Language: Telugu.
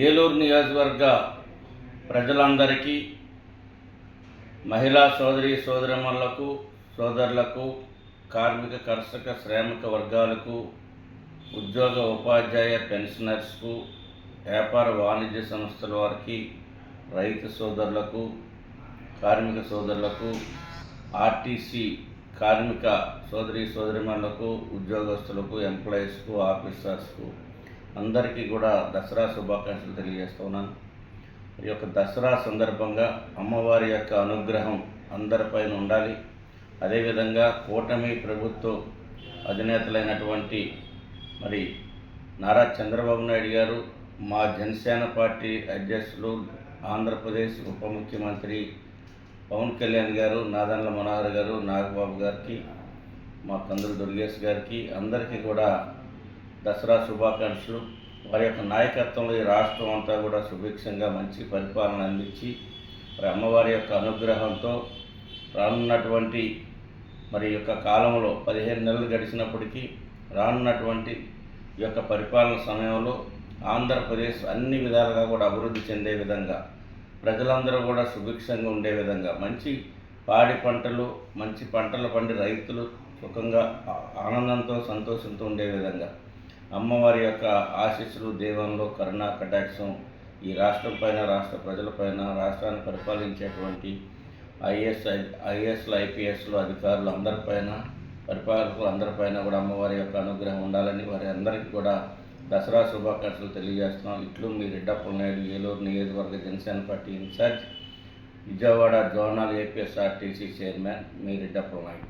ఏలూరు నియోజకవర్గ ప్రజలందరికీ మహిళా సోదరి సోదరిమణులకు సోదరులకు కార్మిక కర్షక శ్రామిక వర్గాలకు ఉద్యోగ ఉపాధ్యాయ పెన్షనర్స్కు వ్యాపార వాణిజ్య సంస్థల వారికి రైతు సోదరులకు కార్మిక సోదరులకు ఆర్టీసీ కార్మిక సోదరి సోదరిమణులకు ఉద్యోగస్తులకు ఎంప్లాయీస్కు ఆఫీసర్స్కు అందరికీ కూడా దసరా శుభాకాంక్షలు తెలియజేస్తున్నాను ఈ యొక్క దసరా సందర్భంగా అమ్మవారి యొక్క అనుగ్రహం అందరిపైన ఉండాలి. అదేవిధంగా కూటమి ప్రభుత్వ అధినేతలైనటువంటి మరి నారా చంద్రబాబు నాయుడు గారు మా జనసేన పార్టీ అధ్యక్షులు ఆంధ్రప్రదేశ్ ఉప ముఖ్యమంత్రి పవన్ కళ్యాణ్ గారు నాదన్ల మనోహర్ గారు నాగబాబు గారికి మా కందులు దుర్గేష్ గారికి అందరికీ కూడా దసరా శుభాకాంక్షలు. వారి యొక్క నాయకత్వంలో ఈ రాష్ట్రం అంతా కూడా సుభిక్షంగా మంచి పరిపాలన అందించి మరి అమ్మవారి యొక్క అనుగ్రహంతో రానున్నటువంటి మరి యొక్క కాలంలో పదిహేను నెలలు గడిచినప్పటికీ రానున్నటువంటి ఈ యొక్క పరిపాలన సమయంలో ఆంధ్రప్రదేశ్ అన్ని విధాలుగా కూడా అభివృద్ధి చెందే విధంగా ప్రజలందరూ కూడా సుభిక్షంగా ఉండే విధంగా మంచి పాడి పంటలు మంచి పంటలు పండి రైతులు సుఖంగా ఆనందంతో సంతోషంతో ఉండే విధంగా అమ్మవారి యొక్క ఆశీస్సులు దేవంలో కరుణా కటాక్షం ఈ రాష్ట్రం పైన రాష్ట్ర ప్రజలపైన రాష్ట్రాన్ని పరిపాలించేటువంటి ఐఏఎస్ ఐఏఎస్లు ఐపీఎస్లు అధికారులు అందరిపైన పరిపాలకులు అందరిపైన కూడా అమ్మవారి యొక్క అనుగ్రహం ఉండాలని వారి అందరికీ కూడా దసరా శుభాకాంక్షలు తెలియజేస్తున్నాం. ఇట్లు మీ రెడ్డప్పల నాయుడు ఏలూరు నియోజకవర్గ Janasena party incharge Vijayawada zonal APSRTC chairman మీ రెడ్డప్పల నాయుడు.